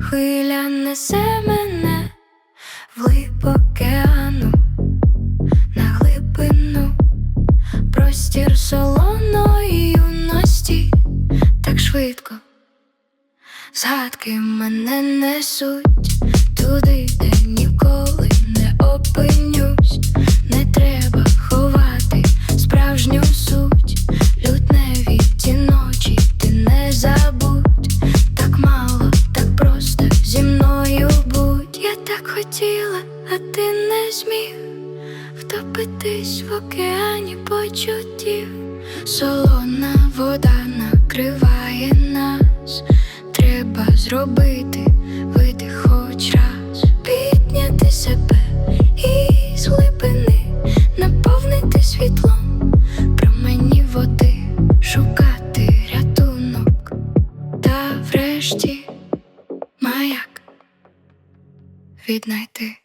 Хвиля несе мене простір солоної юності, так швидко згадки мене несуть. Туди, де ніколи не опинюсь, не треба ховати справжню суть, лютневі ті ночі, ти не забудь, так мало, так просто зі мною будь. Я так хотіла, а ти не зміг втопитись в океані почуттів. Солона вода накриває нас. Треба зробити видих хоч раз, підняти себе із глибини, наповнити світлом промені води, шукати рятунок, та врешті маяк віднайти.